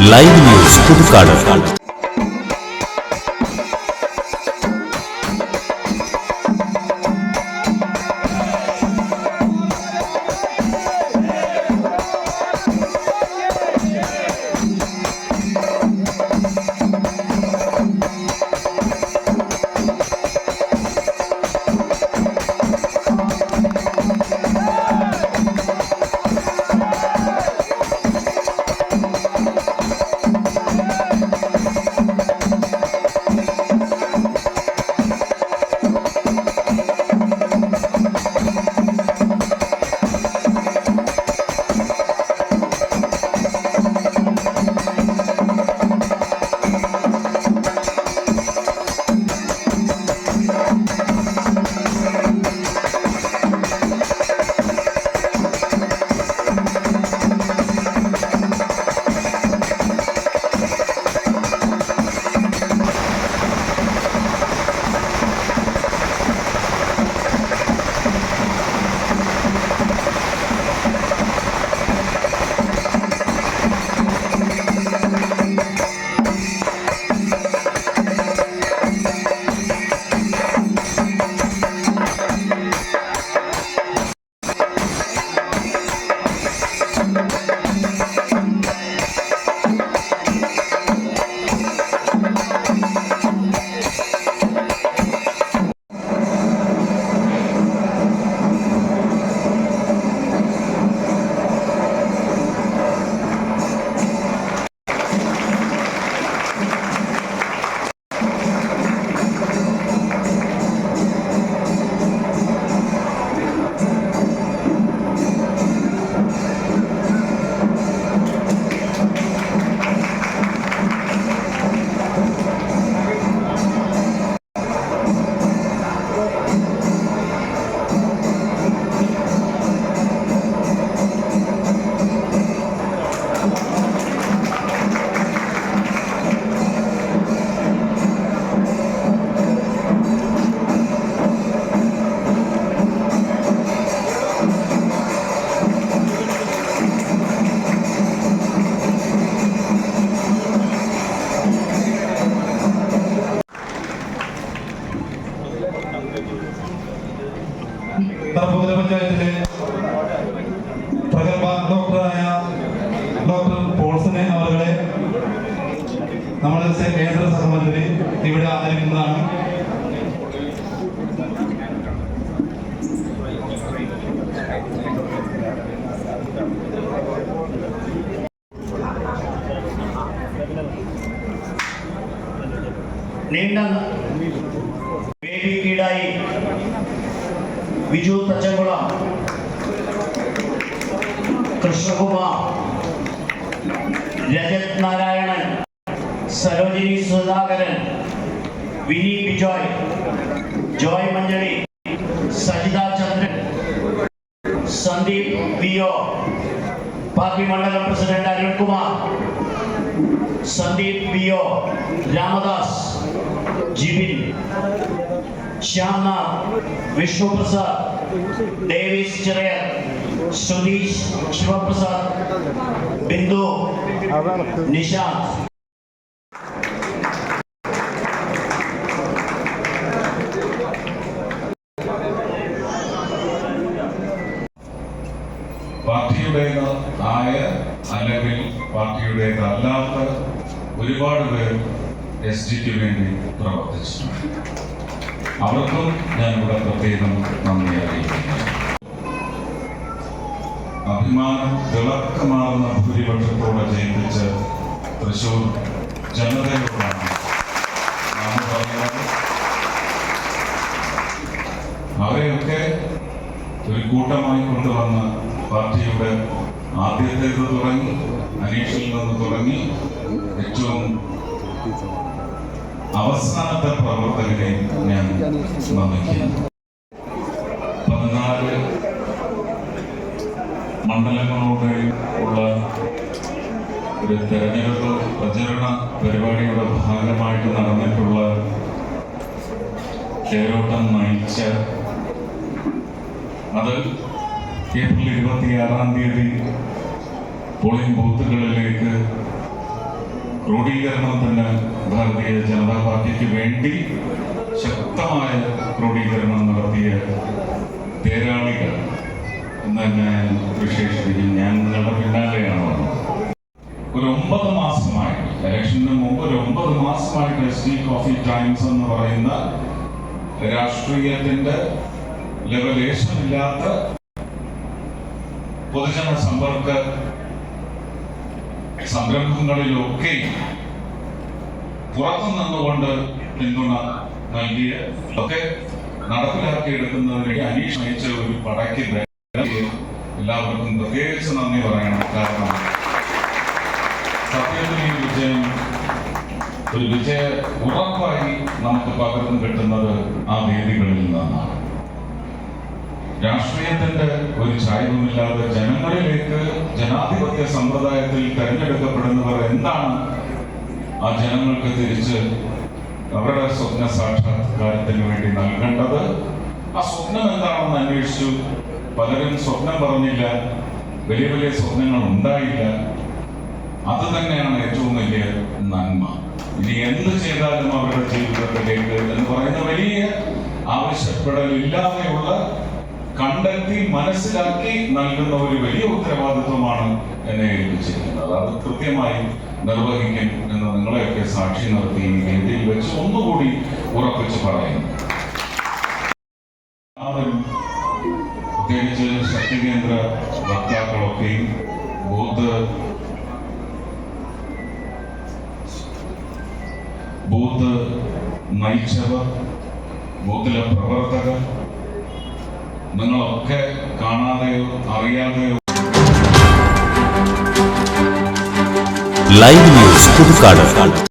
Live news Puthukkad. പഞ്ചായത്തിലെ പ്രഗത്ഭ ഡോക്ടറായ doctor പോൾസനെ അവരുടെ നമ്മുടെ കേന്ദ്ര സഹമന്ത്രി ഇവിടെ ആദരിക്കുന്നതാണ്. ബേബി കീഴായി വിജു തച്ചങ്കുളം കൃഷ്ണകുമാർ രജത് നാരായണൻ സരോജിനി സുധാകരൻ വിനി ബിജോയ് ജോയ് മഞ്ജരി സജിത ചന്ദ്രൻ സന്ദീപ് വിയോ പാർട്ടി മണ്ഡലം പ്രസിഡന്റ് അരുൺകുമാർ സന്ദീപ് വിയോ രാമദാസ് ജിബിൻ ശ്യാംനാഥ് വിഷ്ണുപ്രസാദ് ഡേവിസ് ചെറിയർ സുധീഷ് ശിവപ്രസാദ് ബിന്ദു നിശാന്ത് പാർട്ടിയുടേത് ആയ അല്ലെങ്കിൽ പാർട്ടിയുടേത് അല്ലാത്ത ഒരുപാട് പേർ എസ് ടിക്ക് വേണ്ടി പ്രവർത്തിച്ചിട്ടുണ്ട് അവർക്കും ഞാൻ ഇവിടെ പ്രത്യേകം നന്ദി അറിയിക്കുന്നു. അഭിമാനം തിളക്കമാർന്ന ഭൂരിപക്ഷത്തോടെ ജയിപ്പിച്ച് തൃശൂർ ജനതയോടാണ് നാം പറയുന്നത്. അവരെയൊക്കെ ഒരു കൂട്ടമായി കൊണ്ടുവന്ന് പാർട്ടിയുടെ ആദ്യത്തേത് തുടങ്ങി അനീഷിൽ നിന്ന് തുടങ്ങി ഏറ്റവും അവസാനത്തെ പ്രവർത്തകരെ ഞാൻ നന്ദിക്കുന്നു പതിനാല് മണ്ഡലങ്ങളോടെ ഉള്ള ഒരു തെരഞ്ഞെടുപ്പ് പ്രചരണ പരിപാടിയുടെ ഭാഗമായിട്ട് നടന്നിട്ടുള്ള തേരോട്ടം നയിച്ച അത് ഏപ്രിൽ ഇരുപത്തിയാറാം തീയതി പോളിംഗ് ബൂത്തുകളിലേക്ക് ക്രോഡീകരണം ഭാരതീയ ജനതാ പാർട്ടിക്ക് വേണ്ടി ശക്തമായ ക്രോഡീകരണം നടത്തിയ തേരാളികൾ എന്ന് വിശേഷിപ്പിക്കും ഞാൻ നിങ്ങളുടെ പിന്നാലെയാണ് ഒരു ഒമ്പത് മാസമായി ഇലക്ഷന് മുമ്പ് ഒരു ഒമ്പത് മാസമായിട്ട് എസ് ഡി കോഫി ടൈംസ് എന്ന് പറയുന്ന രാഷ്ട്രീയത്തിന്റെ ലെവലേശമില്ലാത്ത പൊതുജന സമ്പർക്ക സംരംഭങ്ങളിലൊക്കെ പുറത്തു നിന്നുകൊണ്ട് പിന്തുണ നൽകിയ ഒക്കെ നടപ്പിലാക്കിയെടുക്കുന്നതിന് അനീഷ് നയിച്ച ഒരു പടയ്ക്ക് എല്ലാവർക്കും പ്രത്യേകിച്ച് നന്ദി പറയണം. കാരണം സത്യത്തിൽ ഈ വിജയം ഒരു വിജയ ഉറപ്പായി നമുക്ക് പകർന്നു കിട്ടുന്നത് ആ വേദികളിൽ നിന്നാണ്. രാഷ്ട്രീയത്തിന്റെ ഒരു ചായ്വുമില്ലാതെ ജനങ്ങളിലേക്ക് ജനാധിപത്യ സമ്പ്രദായത്തിൽ തെരഞ്ഞെടുക്കപ്പെടുന്നവർ എന്താണ് ആ ജനങ്ങൾക്ക് തിരിച്ച് അവരുടെ സ്വപ്ന സാക്ഷാത്കാരത്തിന് വേണ്ടി നൽകേണ്ടത് ആ സ്വപ്നം എന്താണെന്ന് അന്വേഷിച്ചു. പലരും സ്വപ്നം പറഞ്ഞില്ല. വലിയ വലിയ സ്വപ്നങ്ങൾ ഉണ്ടായില്ല. അത് തന്നെയാണ് ഏറ്റവും വലിയ നന്മ. ഇനി എന്ത് ചെയ്താലും അവരുടെ ജീവിതത്തിലേക്ക് എന്ന് പറയുന്ന വലിയ ആവശ്യപ്പെടലില്ലാതെയുള്ള കണ്ടെത്തി മനസ്സിലാക്കി നൽകുന്ന ഒരു വലിയ ഉത്തരവാദിത്വമാണ് എന്നെ ഏൽപ്പിച്ചിരിക്കുന്നത്. അത് കൃത്യമായി നിർവഹിക്കും എന്ന് നിങ്ങളെയൊക്കെ സാക്ഷി നിർത്തി ഈ വെച്ച് ഒന്നുകൂടി ഉറപ്പിച്ച് പറയുന്നു. പ്രത്യേകിച്ച് പ്രത്യേകിച്ച് ശക്തികേന്ദ്ര വക്താക്കളൊക്കെയും ബൂത്ത് ബൂത്ത് നയിച്ചവർ ബൂത്തിലെ പ്രവർത്തകർ നിങ്ങളൊക്കെ കാണാതെയോ അറിയാതെയോ ലൈവ് ന്യൂസ് പുതുക്കാട്